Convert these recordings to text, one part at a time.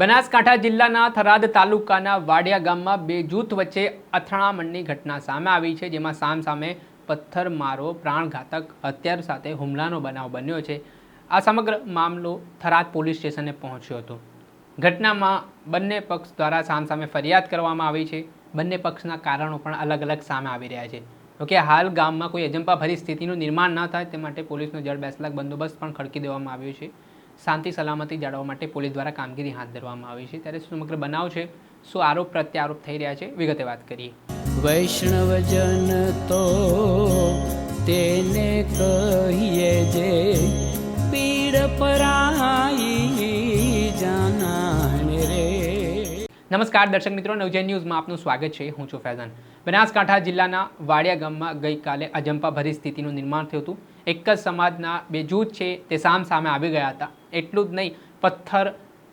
બનાસકાંઠા જિલ્લાના થરાદ તાલુકાના વાડિયા ગામમાં બે જૂથ વચ્ચે અથડામણની ઘટના સામે આવી છે, જેમાં સામ સામે પથ્થરમારો, પ્રાણઘાતક હત્યાર સાથે હુમલાનો બનાવ બન્યો છે. આ સમગ્ર મામલો થરાદ પોલીસ સ્ટેશને પહોંચ્યો હતો. ઘટનામાં બંને પક્ષ દ્વારા સામસામે ફરિયાદ કરવામાં આવી છે. બંને પક્ષના કારણો પણ અલગ અલગ સામે આવી રહ્યા છે. જોકે હાલ ગામમાં કોઈ અજંપાભરી સ્થિતિનું નિર્માણ ન થાય, તે માટે પોલીસનો જળ બેસલાક બંદોબસ્ત પણ ખડકી દેવામાં આવ્યો છે. શાંતિ સલામતી જાળવવા માટે પોલીસ દ્વારા કામગીરી હાથ ધરવામાં આવી છે. ત્યારે સમગ્ર બનાવ છે શું આરોપ પ્રત્યારોપ થઈ રહ્યા છે વિગતે વાત કરીએ. વૈષ્ણવજન તો તેને કહીએ જે પીડ પરાઈ જાનાને રે. નમસ્કાર દર્શક મિત્રો નવજન ન્યૂઝમાં આપનું સ્વાગત છે. હું છું ફૈઝાન. બનાસકાંઠા જિલ્લાના વાડિયા ગામમાં ગઈકાલે અજંપા ભરી સ્થિતિનું નિર્માણ થયું હતું. એક જ સમાજના બે જૂથ છે, તે સામ સામે આવી ગયા હતા. એટલું જ નહીં, પથ્થર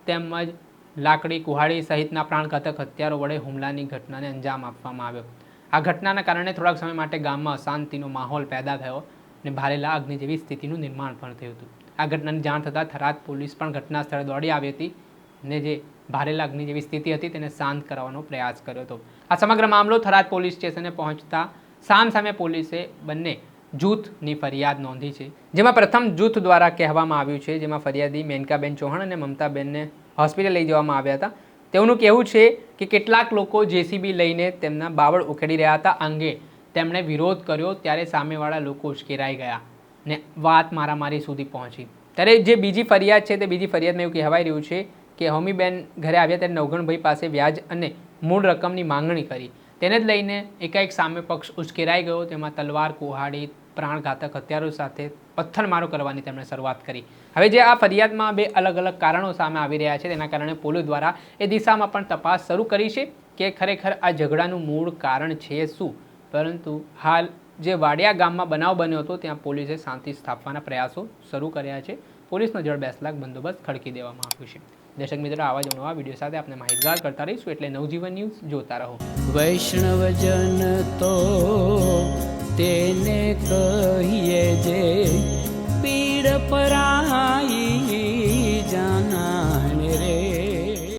તેમજ લાકડી કુહાડી સહિતના પ્રાણઘાતક હથિયારો વડે હુમલાની ઘટનાને અંજામ આપવામાં આવ્યો. આ ઘટનાના કારણે થોડાક સમય માટે ગામમાં અશાંતિનો માહોલ પેદા થયો અને ભારેલા અગ્નિ જેવી સ્થિતિનું નિર્માણ પણ થયું હતું. આ ઘટનાની જાણ થતાં થરાદ પોલીસ પણ ઘટના સ્થળે દોડી આવી હતી ને જે ભારેલા અગ્નિ જેવી સ્થિતિ હતી તેને શાંત કરવાનો પ્રયાસ કર્યો હતો. આ સમગ્ર મામલો થરાદ પોલીસ સ્ટેશને પહોંચતા સામ સામે પોલીસે બંને જૂથની ફરિયાદ નોંધી છે. જેમાં પ્રથમ જૂથ દ્વારા કહેવામાં આવ્યું છે, જેમાં ફરિયાદી મેનકાબેન ચૌહાણ અને મમતાબેનને હોસ્પિટલ લઈ જવામાં આવ્યા હતા. તેઓનું કહેવું છે કે કેટલાક લોકો જેસીબી લઈને તેમના બાવળ ઉખેડી રહ્યા હતા. અંગે તેમણે વિરોધ કર્યો ત્યારે સામેવાળા લોકો ઉશ્કેરાઈ ગયા ને વાત મારામારી સુધી પહોંચી. ત્યારે જે બીજી ફરિયાદ છે તે બીજી ફરિયાદમાં એવું કહેવાય રહ્યું છે કે હોમીબેન ઘરે આવ્યા ત્યારે નવગણભાઈ પાસે વ્યાજ અને મૂળ રકમની માંગણી કરી. તેને જ લઈને એકાએક સામે પક્ષ ઉશ્કેરાઈ ગયો, તેમાં તલવાર, કુહાડી પ્રાણઘાતક હથિયારો સાથે પથ્થરમારો કરવાની તેમણે શરૂઆત કરી. હવે જે આ ફરિયાદમાં બે અલગ અલગ કારણો સામે આવી રહ્યા છે, તેના કારણે પોલીસ દ્વારા એ દિશામાં પણ તપાસ શરૂ કરી છે કે ખરેખર આ ઝઘડાનું મૂળ કારણ છે શું? પરંતુ હાલ જે વાડિયા ગામમાં બનાવ બન્યો હતો, ત્યાં પોલીસે શાંતિ સ્થાપવાના પ્રયાસો શરૂ કર્યા છે. પોલીસનો જળ બેસલાક બંદોબસ્ત ખડકી દેવામાં આવ્યો છે. દર્શક મિત્રો, આવા જ નવા વીડિયો સાથે આપણે માહિતગાર કરતા રહીશું. એટલે નવજીવન ન્યૂઝ જોતા રહો. વૈષ્ણવજન તો કહીએ જે પીડ પરાઈ